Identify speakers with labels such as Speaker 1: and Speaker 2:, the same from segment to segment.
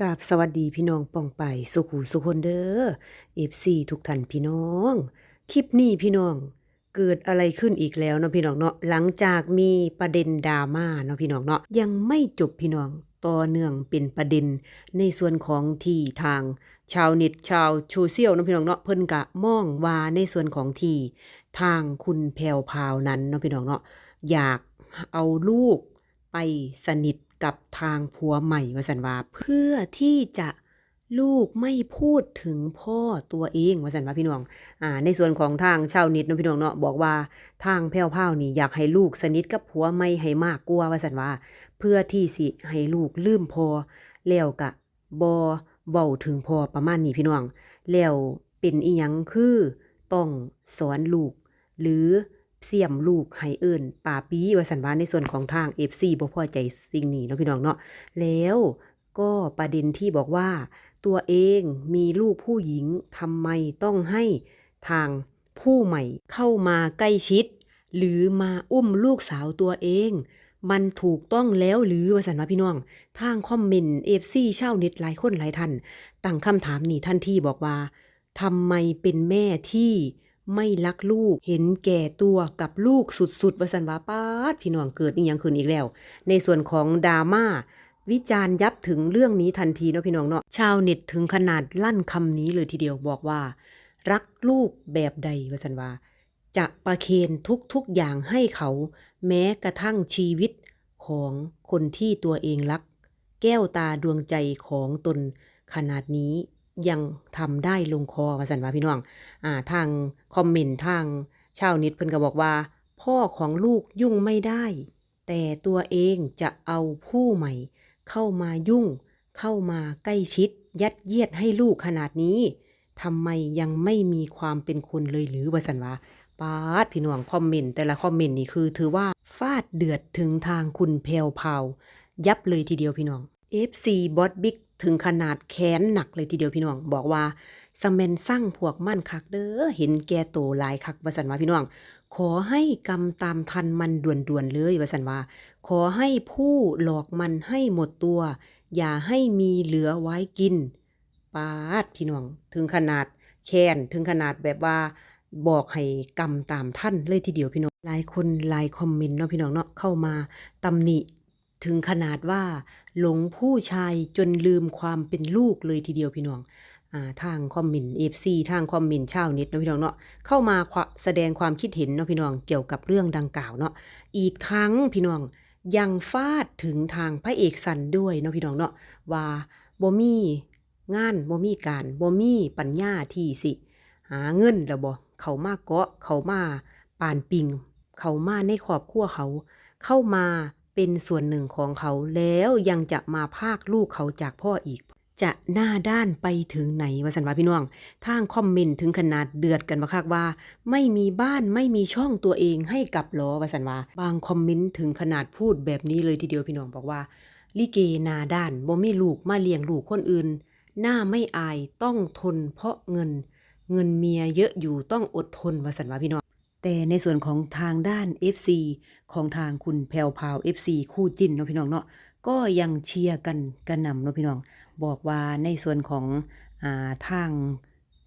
Speaker 1: กราบสวัสดีพี่น้องป่องไปสุขูสุคนเด้อเอฟซีทุกท่านพี่น้อง คลิปนี้พี่น้องเกิดอะไรขึ้นอีกแล้วเนาะพี่น้องเนาะหลังจากมีประเด็นดราม่าเนาะพี่น้องเนาะยังไม่จบพี่น้องต่อเนื่องเป็นประเด็นในส่วนของที่ทางชาวเน็ตชาวโซเชียลเนาะพี่น้องเนาะเพิ่นกะมองว่าในส่วนของที่ทางคุณแพวพาวนั้นเนาะพี่น้องเนาะอยากเอาลูกไปสนิท กับทางผัวใหม่วสันวาเพื่อที่จะลูกไม่พูดถึงพ่อตัวเองวสันวาพี่น้องอ่าในส่วนของทางชาวน็ตเนาะพี่น้องเนาะบอกว่าทางแพ้วพราวนี่อยากให้ลูกสนิทกับผัวใหม่ให้มากกว่าวสันวาเพื่อที่สิให้ลูกลืมพอแล้วกะบอเว้าถึงพอประมาณนี้พี่น้องแล้วเป็นอีหยังคือต้องสอนลูก หรือ เสียมลูกให้เอิ้นป่าปีว่าสันว่าในส่วนของทาง FC บ่พอใจสิ่งนี้เนาะพี่น้องเนาะแล้วก็ประเด็นที่บอกว่า ตัวเองมีลูกผู้หญิงทำไมต้องให้ทางผู้ใหม่เข้ามาใกล้ชิด หรือมาอุ้มลูกสาวตัวเอง มันถูกต้องแล้วหรือว่าสันว่าพี่น้อง ทางคอมเมนต์ FC ชาวเน็ตหลายคนหลายท่านตั้งคำถามนี้ทันที่บอกว่าทำไมเป็นแม่ที่ ไม่รักลูก เห็นแก่ตัวกับลูกสุดๆวสันวาปาดพี่น้องเกิดอีหยังขึ้นอีกแล้ว ในส่วนของดราม่าวิจารณ์ยับถึงเรื่องนี้ทันทีเนาะพี่น้องเนาะชาวเน็ตถึงขนาดลั่นคำนี้เลยทีเดียวบอกว่า รักลูกแบบใดวสันวาจะประเคนทุกๆอย่างให้เขา แม้กระทั่งชีวิตของคนที่ตัวเองรัก แก้วตาดวงใจของตนขนาดนี้ ยังทำได้ลงคอวสันวาพี่น้อง อ่า ทางคอมเมนต์ทางชาวเน็ตเพิ่นก็บอกว่า พ่อของลูกยุ่งไม่ได้ แต่ตัวเองจะเอาผู้ใหม่ เข้ามายุ่ง เข้ามาใกล้ชิด ยัดเยียดให้ลูกขนาดนี้ทำไมยังไม่มีความเป็นคนเลยหรือวสันวาปาดพี่น้องคอมเมนต์แต่ละคอมเมนต์นี่คือ ถือว่าฟาดเดือดถึงทางคุณแพรวพาวยับเลยทีเดียวพี่น้อง FC บอสบิ๊ก ถึงขนาดแค้นหนักเลยทีเดียวพี่น้อง บอกว่าสแมนสร้างพวกมั่นคักเด้อเห็นแก่โตหลายคักวสันว่าพี่น้อง ขอให้กำตามทันมันด่วนๆเลยวสันว่า ขอให้ผู้หลอกมันให้หมดตัว อย่าให้มีเหลือไว้กินปาดพี่น้อง ถึงขนาดแค้นถึงขนาดแบบว่าบอกให้กำตามท่านเลยทีเดียวพี่น้องหลายคนหลายคอมเมนต์เนาะพี่น้องเนาะเข้ามาตำหนิ ถึงขนาดว่า หลงผู้ชายจนลืมความเป็นลูกเลยทีเดียวพี่น้องทางคอมเมนต์ FC ทางคอมเมนต์ชาวเน็ตนะพี่น้องเนาะเข้ามาแสดงความคิดเห็นเนาะพี่น้องเกี่ยวกับเรื่องดังกล่าวเนาะอีกทั้งพี่น้องยังฟาดถึงทางพระเอกสันด้วยเนาะพี่น้องเนาะว่าบ่มีงานบ่มีการบ่มีปัญญาที่สิ หาเงินแล้วบ่เขามาเกาะเขามาปานปิง เขามาในครอบครัวเขา เข้ามา เป็นส่วนหนึ่งของเขาแล้วยังจะมาพากลูกเขาจากพ่ออีก จะหน้าด้านไปถึงไหนวะสันวาพี่น้องทางคอมเมนต์ถึงขนาดเดือดกันมาคักว่า ไม่มีบ้านไม่มีช่องตัวเองให้กับหรอวะสันวาบางคอมเมนต์ถึงขนาดพูดแบบนี้เลยทีเดียวพี่น้องบอกว่า ลิเกนาด้านบ่มีลูกมาเลี้ยงลูกคนอื่น หน้าไม่อายต้องทนเพราะเงิน เงินเมียเยอะอยู่ต้องอดทนวะสันวาพี่น้อง แต่ในส่วนของทางด้าน FC ของทางคุณแพรวพาว FC คู่จิ้นเนาะพี่น้องเนาะก็ยังเชียร์กันกระหน่ำเนาะพี่น้อง บอกว่าในส่วนของอาทาง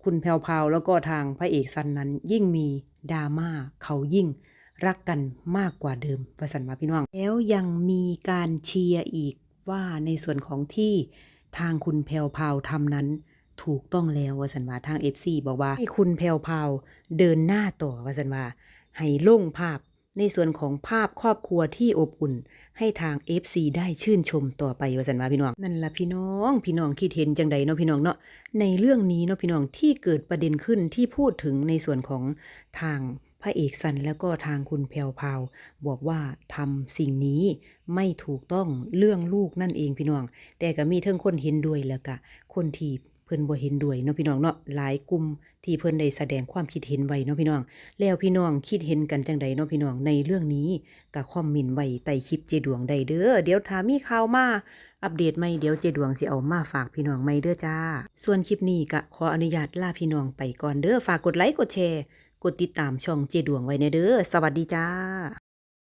Speaker 1: คุณแพรวพาวแล้วก็ทางพระเอกซันนั้นยิ่งมีดราม่าเขายิ่งรักกันมากกว่าเดิมประสันมาพี่น้อง แล้วยังมีการเชียร์อีกว่าในส่วนของที่ทางคุณแพรวพาวทำนั้น ถูกต้องแล้ววสันว่าทาง FC บอกว่าให้คุณแพรวพาวเดินหน้าต่อวสันว่าให้ลงภาพในส่วนของภาพครอบครัวที่อบอุ่น ให้ทาง FC ได้ชื่นชมต่อไปวสันว่าพี่น้อง นั่นละพี่น้องพี่น้องคิดเห็นจังใดเนาะพี่น้องเนาะในเรื่องนี้เนาะพี่น้องที่เกิดประเด็นขึ้นที่พูดถึงในส่วนของทางพระเอกสันแล้วก็ทางคุณแพวพาวบอกว่าทำสิ่งนี้ไม่ถูกต้องเรื่องลูกนั่นเองพี่น้อง แต่ก็มีเทิงคนเห็นด้วยแล้วก็คนที่ เพิ่นบ่เห็นด้วยเนาะพี่น้องเนาะหลายกลุ่มที่เพิ่นได้แสดงความคิดเห็นไว้เนาะพี่น้อง แล้วพี่น้องคิดเห็นกันจังใดเนาะพี่น้องในเรื่องนี้ก็คอมเมนต์ไว้ใต้คลิปเจดวงได้เด้อเดี๋ยวถ้ามีข่าวมาอัปเดตใหม่เดี๋ยวเจดวงสิเอามาฝากพี่น้องใหม่เด้อจ้า ส่วนคลิปนี้ก็ขออนุญาตลาพี่น้องไปก่อนเด้อฝากกดไลค์กดแชร์ กดติดตามช่องเจดวงไว้ในเด้อสวัสดีจ้า